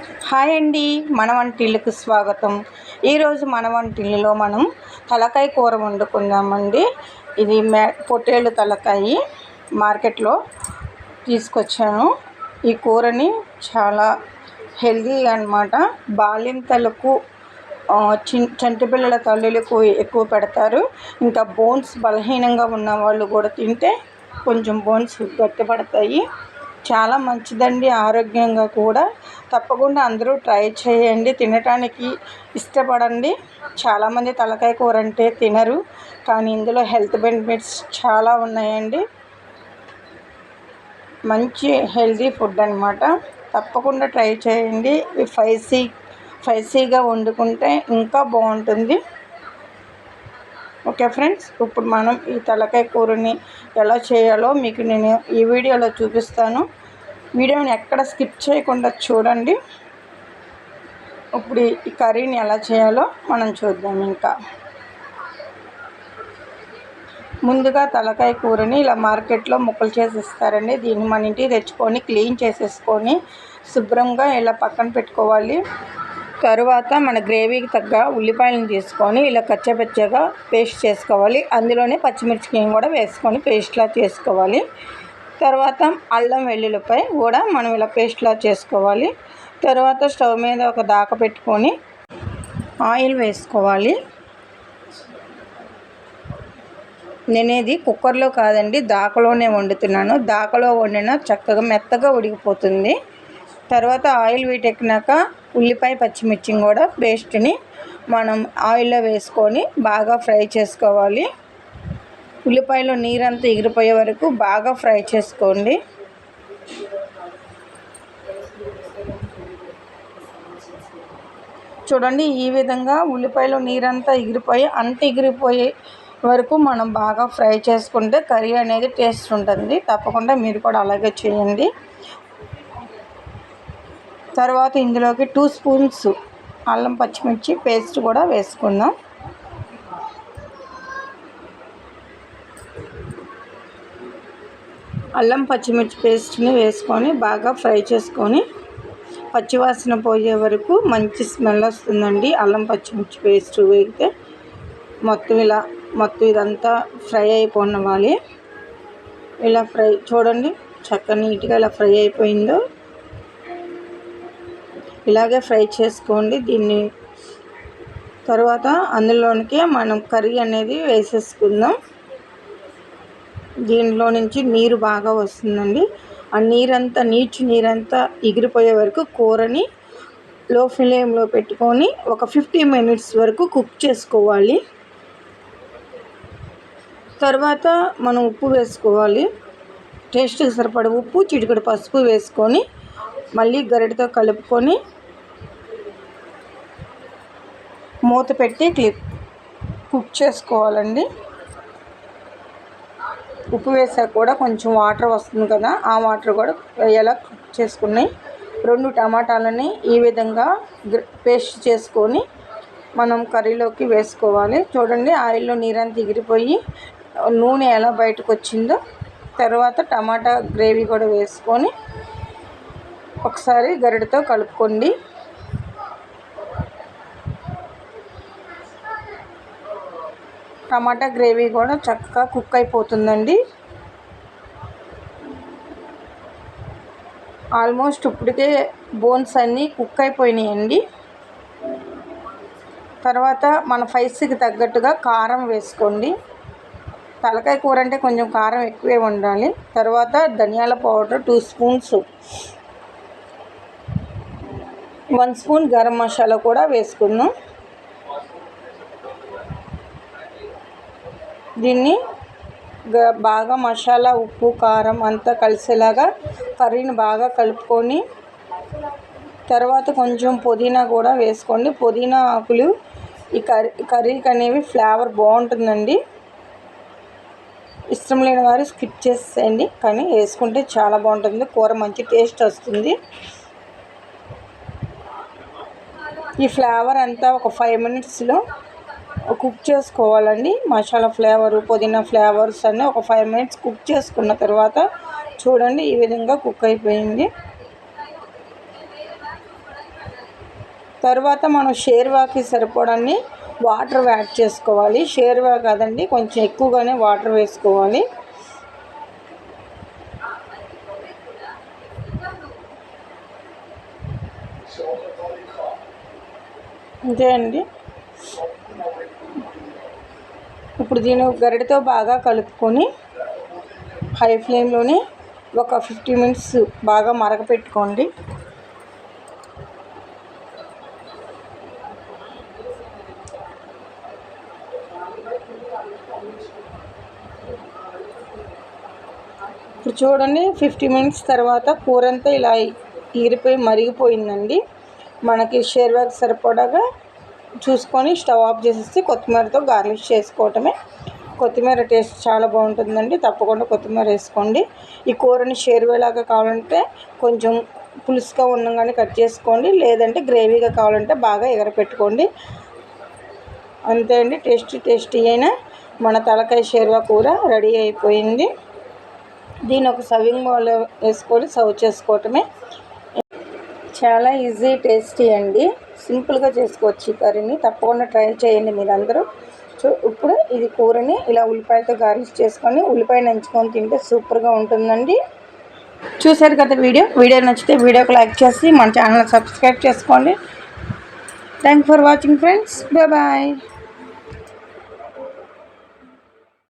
Hi అండి మన వంటిల్లుకు స్వాగతం. ఈరోజు మన వంటిల్లులో మనం తలకాయ కూర వండుకుందామండి. ఇది మే పొట్టేళ్ళు తలకాయ మార్కెట్లో తీసుకొచ్చాను. ఈ కూరని చాలా హెల్దీ అనమాట బాలింతలకు ఆ, చంటి పిల్లల తల్లులకు ఎక్కువ పెడతారు. ఇంకా బోన్స్ బలహీనంగా ఉన్న వాళ్ళు కూడా తింటే కొంచెం బోన్స్ గట్టిపడతాయి. చాలా మంచిదండి ఆరోగ్యంగా కూడా. తప్పకుండా అందరూ ట్రై చేయండి. తినటానికి ఇష్టపడండి. చాలామంది తలకాయ కూర అంటే తినరు. కానీ ఇందులో హెల్త్ బెనిఫిట్స్ చాలా ఉన్నాయండి. మంచి హెల్తీ ఫుడ్ అనమాట తప్పకుండా ట్రై చేయండి. స్పైసీ స్పైసీగా వండుకుంటే ఇంకా బాగుంటుంది. ఓకే ఫ్రెండ్స్ ఇప్పుడు మనం ఈ తలకాయ కూరని ఎలా చేయాలో మీకు నేను ఈ వీడియోలో చూపిస్తాను. వీడియోని ఎక్కడ స్కిప్ చేయకుండా చూడండి. ఇప్పుడు ఈ కర్రీని ఎలా చేయాలో మనం చూద్దాం ఇంకా. ముందుగా తలకాయ కూరని ఇలా మార్కెట్లో ముక్కలు చేసి ఇస్తారండి దీన్ని మన ఇంటికి తెచ్చుకొని క్లీన్ చేసేసుకొని శుభ్రంగా ఇలా పక్కన పెట్టుకోవాలి. తరువాత మన గ్రేవీకి తగ్గ ఉల్లిపాయలను తీసుకొని ఇలా కచ్చపచ్చగా పేస్ట్ చేసుకోవాలి. అందులోనే పచ్చిమిర్చిని కూడా వేసుకొని పేస్ట్లా చేసుకోవాలి. తర్వాత అల్లం వెల్లుల్లిపై కూడా మనం ఇలా పేస్ట్లా చేసుకోవాలి. తర్వాత స్టవ్ మీద ఒక దాక పెట్టుకొని ఆయిల్ వేసుకోవాలి. నేనేది కుక్కర్లో కాదండి దాకలోనే వండుతున్నాను. దాకలో వండిన చక్కగా మెత్తగా ఉడికిపోతుంది. తర్వాత ఆయిల్ వీటెక్కినాక ఉల్లిపాయ పచ్చిమిర్చి కూడా పేస్ట్ని మనం ఆయిల్లో వేసుకొని బాగా ఫ్రై చేసుకోవాలి. ఉల్లిపాయలో నీరంతా ఎగిరిపోయే వరకు బాగా ఫ్రై చేసుకోండి. చూడండి ఈ విధంగా ఉల్లిపాయలో నీరంతా ఎగిరిపోయి అంత ఎగిరిపోయే వరకు మనం బాగా ఫ్రై చేసుకుంటే కర్రీ అనేది టేస్ట్ ఉంటుంది. తప్పకుండా మీరు కూడా అలాగే చేయండి. తర్వాత ఇందులోకి టూ స్పూన్స్ అల్లం పచ్చిమిర్చి పేస్ట్ కూడా వేసుకుందాం. అల్లం పచ్చిమిర్చి పేస్ట్ని వేసుకొని బాగా ఫ్రై చేసుకొని పచ్చివాసన పోయే వరకు మంచి స్మెల్ వస్తుందండి. అల్లం పచ్చిమిర్చి పేస్ట్ వేగితే మొత్తం ఇలా మొత్తం ఇదంతా ఫ్రై అయిపోనివ్వాలి. ఇలా ఫ్రై చూడండి చక్కగా నీట్గా ఇలా ఫ్రై అయిపోయిందో. ఇలాగే ఫ్రై చేసుకోండి. దీన్ని తర్వాత అందులోనికి మనం కర్రీ అనేది వేసేసుకుందాం. దీనిలో నుంచి నీరు బాగా వస్తుందండి. ఆ నీరంతా నీచు నీరంతా ఎగిరిపోయే వరకు కూరని లో ఫ్లేమ్లో పెట్టుకొని ఒక ఫిఫ్టీ మినిట్స్ వరకు కుక్ చేసుకోవాలి. తర్వాత మనం ఉప్పు వేసుకోవాలి. టేస్ట్కి సరిపడ ఉప్పు చిటికడు పసుపు వేసుకొని మళ్ళీ గరిటతో కలుపుకొని మూత పెట్టి క్లిప్ కుక్ చేసుకోవాలండి. ఉప్పు వేసాక కూడా కొంచెం వాటర్ వస్తుంది కదా ఆ వాటర్ కూడా ఎలా కుక్ చేసుకున్నాయి రెండు టమాటాలని ఈ విధంగా పేస్ట్ చేసుకొని మనం కర్రీలోకి వేసుకోవాలి. చూడండి ఆయిల్లో నీరంతా ఎగిరిపోయి నూనె ఎలా బయటకు వచ్చిందో తర్వాత టమాటా గ్రేవీ కూడా వేసుకొని ఒకసారి గరిటతో కలుపుకోండి. టమాటా గ్రేవీ కూడా చక్కగా కుక్ అయిపోతుందండి. ఆల్మోస్ట్ ఇప్పటికే బోన్స్ అన్నీ కుక్ అయిపోయినాయండి. తర్వాత మన ఫైస్కి తగ్గట్టుగా కారం వేసుకోండి. తలకాయ కూర అంటే కొంచెం కారం ఎక్కువే ఉండాలి. తర్వాత ధనియాల powder two spoons one spoon garam masala కూడా వేసుకున్నాం దీన్ని గ- బాగా మసాలా ఉప్పు కారం అంతా కలిసేలాగా కర్రీని బాగా కలుపుకొని తర్వాత కొంచెం పుదీనా కూడా వేసుకోండి. పుదీనా ఆకులు ఈ కర్రీ కర్రీకి అనేవి ఫ్లేవర్ బాగుంటుందండి. ఇష్టం లేని వారు స్కిప్ చేసేయండి కానీ వేసుకుంటే చాలా బాగుంటుంది. కూర మంచి టేస్ట్ వస్తుంది. ఈ ఫ్లేవర్ అంతా ఒక ఫైవ్ మినిట్స్లో కుక్ చేసుకోవాలండి. మసాలా ఫ్లేవరు పుదీనా ఫ్లేవర్స్ అన్నీ ఒక ఫైవ్ మినిట్స్ కుక్ చేసుకున్న తర్వాత చూడండి ఈ విధంగా కుక్ అయిపోయింది. తర్వాత మనం షేర్వాకి సరిపడన్ని వాటర్ యాడ్ చేసుకోవాలి. షేర్వా కాదండి కొంచెం ఎక్కువగానే వాటర్ వేసుకోవాలి. అంతే అండి. ఇప్పుడు దీని గరిటతో బాగా కలుపుకొని హై ఫ్లేమ్లోనే ఒక ఫిఫ్టీ మినిట్స్ బాగా మరగపెట్టుకోండి. ఇప్పుడు చూడండి ఫిఫ్టీ మినిట్స్ తర్వాత కూర అంతా ఇలా ఈరిపోయి మరిగిపోయిందండి. మనకి షేర్వాకి సరిపడగా చూసుకొని స్టవ్ ఆఫ్ చేసేసి కొత్తిమీరతో గార్నిష్ చేసుకోవటమే. కొత్తిమీర టేస్ట్ చాలా బాగుంటుందండి. తప్పకుండా కొత్తిమీర వేసుకోండి. ఈ కూరని షేర్వేలాగా కావాలంటే కొంచెం పులుసుగా ఉండగానే కట్ చేసుకోండి. లేదంటే గ్రేవీగా కావాలంటే బాగా ఎగరపెట్టుకోండి. అంతే అండి. టేస్టీ టేస్టీ అయిన మన తలకాయ షేర్వా కూర రెడీ అయిపోయింది. దీని ఒక సర్వింగ్ బౌల్ వేసుకొని సర్వ్ చేసుకోవటమే. చాలా ఈజీ టేస్టీ అండి. సింపుల్గా చేసుకోవచ్చు ఈ కర్రీని. తప్పకుండా ట్రై చేయండి మీరందరూ. సో ఇప్పుడు ఇది కూరని ఇలా ఉల్లిపాయతో గార్నిష్ చేసుకొని ఉల్లిపాయ నంచుకొని తింటే సూపర్గా ఉంటుందండి. చూసారు కదా వీడియో? వీడియో నచ్చితే వీడియోకి లైక్ చేసి మన ఛానల్ సబ్స్క్రైబ్ చేసుకోండి. Thank for watching friends. Bye bye.